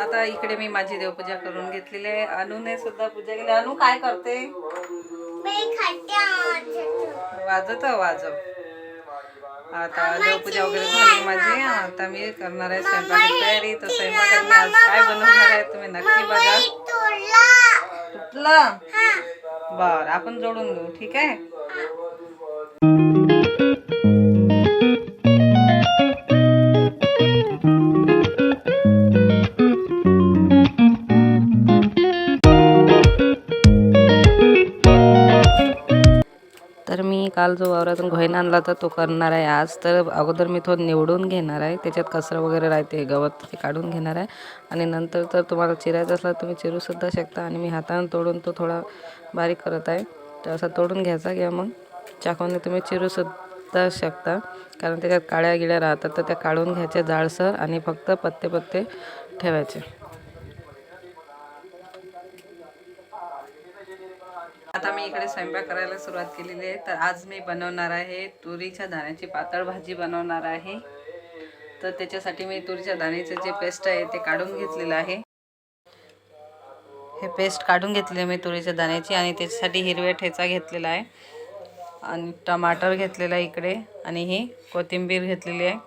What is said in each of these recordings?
आता इकडे मी माझी देवपूजा करून घेतलेली आहे. अनुने सुद्धा पूजा केली. अनु काय करते? वाजत वाजव. आता देवपूजा वगैरे झाली माझी. आता मी करणार आहे स्वयंपाकाची तयारी. तर स्वयंपाकात मी आज काय बनवणार आहे तुम्ही नक्की बघा. तुटलं बर आपण जोडून घेऊ ठीक आहे? तर मी काल जो वावरातून घोईन आणला होता तो करणार आहे आज. तर अगोदर मी तो निवडून घेणार आहे. त्याच्यात कचरा वगैरे राहते गवत ते काढून घेणार आहे. आणि नंतर तर तुम्हाला चिरायचा असला तर तुम्ही चिरूसुद्धा शकता. आणि मी हाताने तोडून तो थोडा बारीक करत आहे. तर असा तोडून घ्यायचा किंवा मग चाकूने तुम्ही चिरूसुद्धा शकता. कारण त्याच्यात काळ्या गिळ्या राहतात. तर त्या काढून घ्यायच्या जाडसर आणि फक्त पत्ते पत्ते ठेवायचे. आता मी इकडे स्वयंपाक करायला सुरुवात केलेली आहे. तर आज मी बनवणार आहे तुरीच्या दाण्याची पातळ भाजी बनवणार आहे. तर त्याच्यासाठी मी तुरीच्या दाण्याचे जे पेस्ट आहे ते काढून घेतलेलं आहे. हे पेस्ट काढून घेतले मी तुरीच्या दाण्याची आणि त्याच्यासाठी हिरव्या ठेचा घेतलेला आहे. आणि टमाटर घेतलेला आहे इकडे आणि ही कोथिंबीर घेतलेली आहे.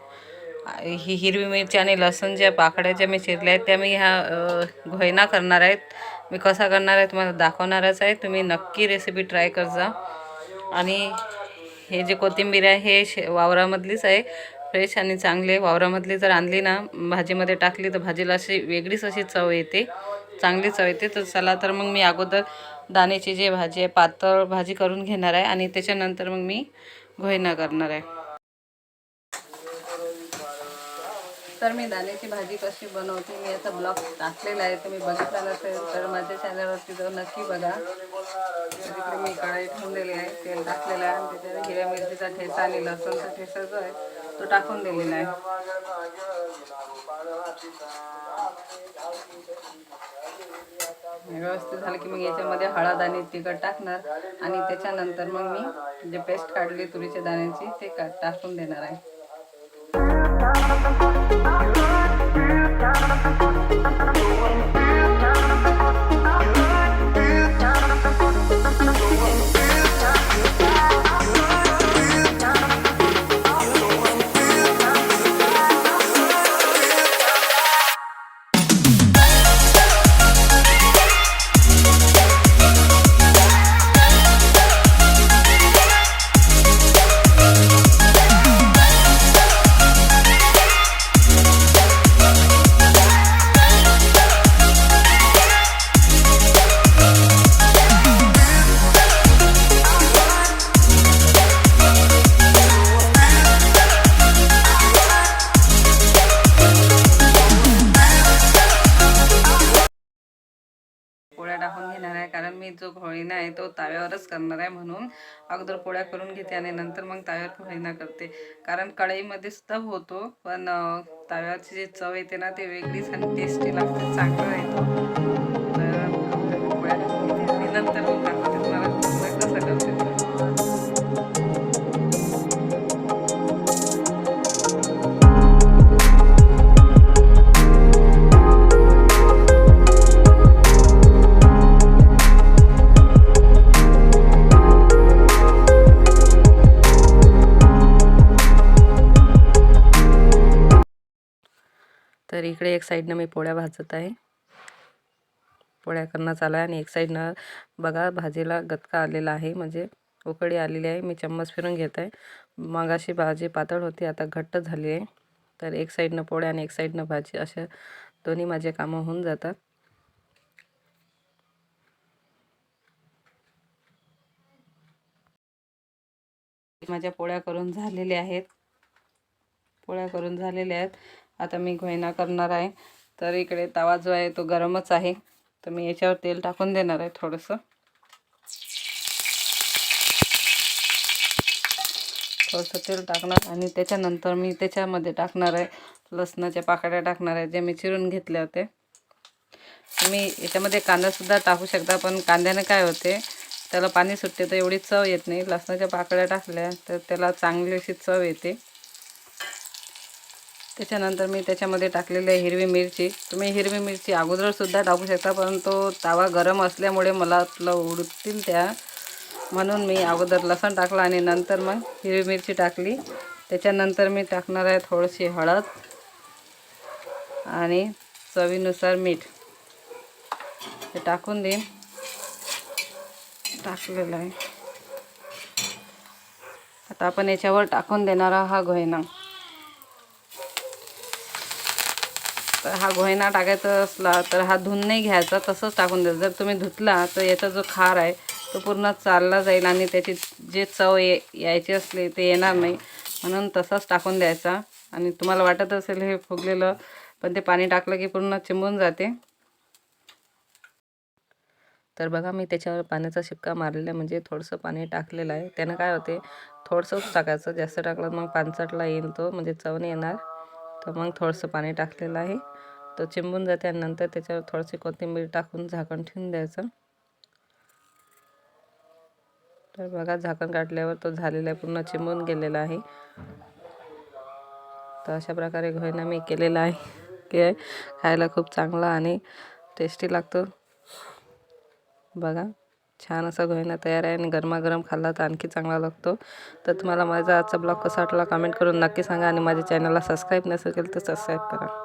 ही हिरवी मिरची आणि लसूण ज्या पाकड्या ज्या मी चिरल्या आहेत त्या मी ह्या घोयना करणार आहेत. मी कसा करणार आहे तुम्हाला दाखवणारच आहे. तुम्ही नक्की रेसिपी ट्राय कर जा. आणि हे जे कोथिंबीर आहे हे शे वावरामधलीच आहे. फ्रेश आणि चांगले. वावरामधली जर आणली ना भाजीमध्ये टाकली तर भाजीला अशी वेगळीच अशी चव येते. चांगली चव येते. तर चला तर मग मी अगोदर दाण्याची जी भाजी आहे पातळ भाजी करून घेणार आहे. आणि त्याच्यानंतर मग मी घोयना करणार आहे. तर मी दाण्याची भाजी कशी बनवते मी याचा ब्लॉग टाकलेला आहे. तुम्ही बघितला नसेल तर माझ्या चॅनलवरती जाऊन नक्की बघा. तर मी कढाई ठेवून दिली आहे तेल टाकलेलं आहे. आणि त्याच्यात हिरव्या मिरचीचा ठेचा आणि लसूणचा ठेचा जो आहे तो टाकून दिलेला आहे. व्यवस्थित झालं की मग याच्यामध्ये हळद आणि तिखट टाकणार आणि त्याच्यानंतर मग मी जे पेस्ट काढली तुरीच्या दाण्याची ते का टाकून देणार आहे. Thank you. पोळ्या टाकून घेणार आहे. कारण मी जो घोळीना आहे तो ताव्यावरच करणार आहे म्हणून अगोदर पोळ्या करून घेते आणि नंतर मग ताव्यावर घोळीना करते. कारण कढईमध्ये सुद्धा होतो पण ताव्यावरची जी चव येते ना ते वेगळीच आणि टेस्टी लागते चांगलं येतो. तर तर इकडे एक साईडनं मी पोळ्या भाजत आहे. पोळ्या करणं चालू आहे आणि एक साईडनं बघा भाजीला गतका आलेला आहे. म्हणजे उकळी आलेली आहे. मी चम्मच फिरून घेत आहे. मगाशी भाजी पातळ होती आता घट्ट झाली आहे. तर एक साईडनं पोळ्या आणि एक साईडनं भाजी अशा दोन्ही माझे कामं होऊन जातात. माझ्या पोळ्या करून झालेल्या आहेत. पोळ्या करून झालेल्या आहेत. आता मी घोयना करणार आहे. तर इकडे तवा जो आहे तो गरमच आहे. तर मी याच्यावर तेल टाकून देणार आहे थोडंसं. थोडंसं तेल टाकणार आणि त्याच्यानंतर मी त्याच्यामध्ये टाकणार आहे लसणाच्या पाकळ्या टाकणार आहे जे मी चिरून घेतले होते. तुम्ही याच्यामध्ये कांदासुद्धा टाकू शकता पण कांद्याने काय होते त्याला पाणी सुटते तर एवढी चव येत नाही. लसणाच्या पाकळ्या टाकल्या तर त्याला चांगली अशी चव येते. त्याच्यानंतर मी त्याच्यामध्ये टाकलेली आहे हिरवी मिरची. तुम्ही हिरवी मिरची अगोदरसुद्धा टाकू शकता परंतु तावा गरम असल्यामुळे मला उडतील त्या. म्हणून मी अगोदर लसण टाकलं आणि नंतर मग हिरवी मिरची टाकली. त्याच्यानंतर मी टाकणार आहे थोडीशी हळद आणि चवीनुसार मीठ. हे टाकून देईन. टाकलेलं आहे. आता आपण याच्यावर टाकून देणारा हा घोयना तर हा गोहेना टाकायचा असला तर हा धुवून नाही घ्यायचा तसंच टाकून द्यायचा जर तुम्ही धुतला तर याचा जो खार आहे तो पूर्ण चालला जाईल आणि त्याची जे चव ये यायची असली ते येणार नाही. म्हणून तसाच टाकून द्यायचा. आणि तुम्हाला वाटत असेल हे फुगलेलं पण ते पाणी टाकलं की पूर्ण चिंबून जाते. तर बघा मी त्याच्यावर पाण्याचा शिपका मारलेला आहे. म्हणजे थोडंसं पाणी टाकलेलं आहे. त्यानं काय होते थोडंसंच टाकायचं. जास्त टाकलं तर मग पानसटला येईल तो. म्हणजे चव नाही येणार. तर मग थोडंसं पाणी टाकलेलं आहे. तो चिंबून जाते आणि नंतर त्याच्यावर थोडीशी कोथिंबीर टाकून झाकण ठेवून द्यायचं. तर बघा झाकण काढल्यावर तो झालेला आहे पूर्ण चिंबून गेलेला आहे. तर अशा प्रकारे घोयना मी केलेला आहे. की खायला खूप चांगला आणि टेस्टी लागतो. बघा. छान असा घोयना तयार आहे आणि गरमागरम खाल्ला तर आणखी चांगला लागतो. तर तुम्हाला माझा आजचा ब्लॉग कसा वाटला कमेंट करून नक्की सांगा आणि माझ्या चॅनलला सबस्क्राईब नसेल केलं तर सबस्क्राईब करा.